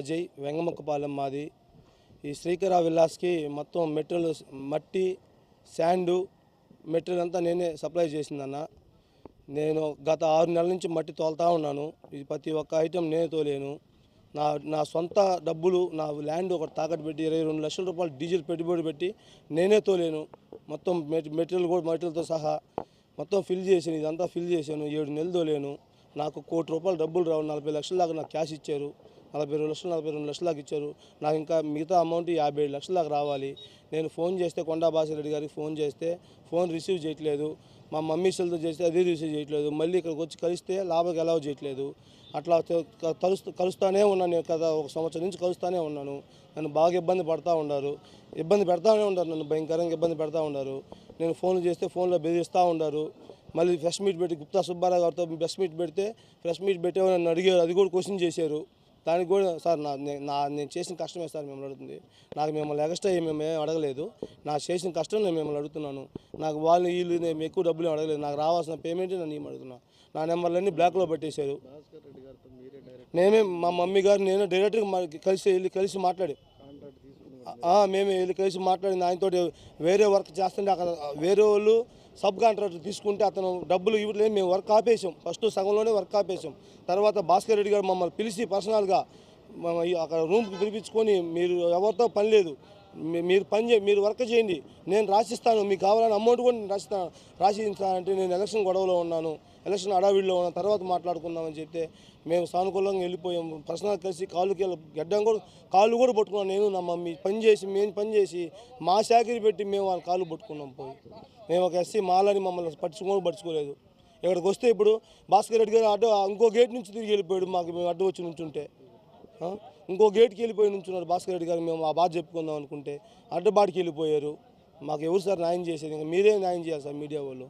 అజయ్ వెంగమ్మకపాలెం మాది. ఈ శ్రీకర విల్లాస్కి మొత్తం మెటీరియల్ మట్టి శాండు మెటీరియల్ అంతా నేనే సప్లై చేసిందన్న. నేను గత ఆరు నెలల నుంచి మట్టి తోలుతా ఉన్నాను. ఇది ప్రతి ఒక్క ఐటెం నేనే తోలేను. నా నా సొంత డబ్బులు నా ల్యాండ్ ఒకటి తాకట్టు పెట్టి ఇరవై రెండు లక్షల రూపాయలు డీజిల్ పెట్టుబడి పెట్టి నేనే తోలేను. మొత్తం మెటీరియల్ కూడా మెటీరియల్తో సహా మొత్తం ఫిల్ చేసాను ఇదంతా ఫిల్ చేశాను. ఏడు నెలలు తోలేను. నాకు కోటి రూపాయలు డబ్బులు రావు. నలభై లక్షల దాకా నాకు క్యాష్ ఇచ్చారు. నలభై రెండు లక్షలు నలభై రెండు లక్షల దాకా ఇచ్చారు. నాకు ఇంకా మిగతా అమౌంట్ యాభై ఏడు లక్షల దాకా రావాలి. నేను ఫోన్ చేస్తే కొండా బాసిరెడ్డి గారికి ఫోన్ చేస్తే ఫోన్ రిసీవ్ చేయట్లేదు. మా మమ్మీ సెల్తో చేస్తే అది రిసీవ్ చేయట్లేదు. మళ్ళీ ఇక్కడికి వచ్చి కలిస్తే లాభకి ఎలా చేయట్లేదు. అట్లా కలుస్తూ కలుస్తూనే ఉన్నాను నేను కదా ఒక సంవత్సరం నుంచి కలుస్తూనే ఉన్నాను. నన్ను బాగా ఇబ్బంది పడతా ఉన్నారు ఇబ్బంది పెడతానే ఉన్నారు నన్ను భయంకరంగా ఇబ్బంది పెడతా ఉన్నారు నేను ఫోన్లు చేస్తే ఫోన్లో బెదిరిస్తూ ఉన్నారు మళ్ళీ ఫ్రెష్ మీట్ పెట్టి గుప్తా సుబ్బారావు గారితో ఫ్రెష్ మీట్ పెడితే ఫ్రెష్ మీట్ పెట్టేవారు నన్ను అడిగారు. అది కూడా క్వశ్చన్ చేశారు. దానికి కూడా సార్ నా నే- నేను చేసిన కష్టమే సార్ మిమ్మల్ని అడుగుతుంది. నాకు మిమ్మల్ని ఎక్స్ట్రా ఏమి మేము ఏం అడగలేదు. నా చేసిన కష్టం నేను మిమ్మల్ని అడుగుతున్నాను. నాకు వాళ్ళు వీళ్ళు నేను ఎక్కువ డబ్బులు అడగలేదు. నాకు రావాల్సిన పేమెంట్ నేను ఏం అడుగుతున్నా? నా నెంబర్లన్నీ బ్లాక్లో పెట్టేశారు. నేనే మా మమ్మీ గారు నేను డైరెక్ట్గా కలిసి వెళ్ళి కలిసి మాట్లాడి. మేము వెళ్ళి కలిసి మాట్లాడింది ఆయనతో వేరే వర్క్ చేస్తుంటే అక్కడ వేరే వాళ్ళు సబ్ కాంట్రాక్టర్ తీసుకుంటే అతను డబ్బులు ఇవ్వలేదు మేము వర్క్ ఆపేసాం ఫస్ట్ సగంలోనే వర్క్ ఆపేసాం తర్వాత భాస్కర్ రెడ్డి గారు మమ్మల్ని పిలిచి పర్సనల్గా అక్కడ రూమ్కి పిలిపించుకొని మీరు ఎవరితో పని లేదు మీరు పని చే మీరు వర్క్ చేయండి. నేను రాసిస్తాను. మీకు కావాలని అమౌంట్ కూడా నేను రాసిస్తాను రాసిస్తానంటే నేను ఎలక్షన్ గొడవలో ఉన్నాను. ఎలక్షన్ అడావిడిలో ఉన్నాను. తర్వాత మాట్లాడుకుందామని చెప్తే మేము సానుకూలంగా వెళ్ళిపోయాము పర్సనల్ కలిసి కాళ్ళుకి గడ్డం కూడా కాళ్ళు కూడా పట్టుకున్నాను నేను నా మమ్మీ. పని చేసి మేము పని చేసి మా శాఖరి పెట్టి మేము వాళ్ళ కాళ్ళు పట్టుకున్నాం పోయి. మేము ఒక ఎస్సీ మాలని మమ్మల్ని పట్టించుకోని పట్టించుకోలేదు. ఇక్కడికి వస్తే ఇప్పుడు భాస్కర్ రెడ్డి గారు అడ్డు ఇంకో గేట్ నుంచి తిరిగి వెళ్ళిపోయాడు మాకు. మేము అడ్డు వచ్చి నుంచుంటే. ఇంకో గేట్కి వెళ్ళిపోయి నుంచున్నారు భాస్కర్ రెడ్డి గారు. మేము ఆ బాధ చెప్పుకుందాం అనుకుంటే అడ్డబాటికి వెళ్ళిపోయారు. మాకు ఎవరు సార్ న్యాయం చేసేది? ఇంకా మీరే న్యాయం చేయాలి సార్ మీడియా వాళ్ళు.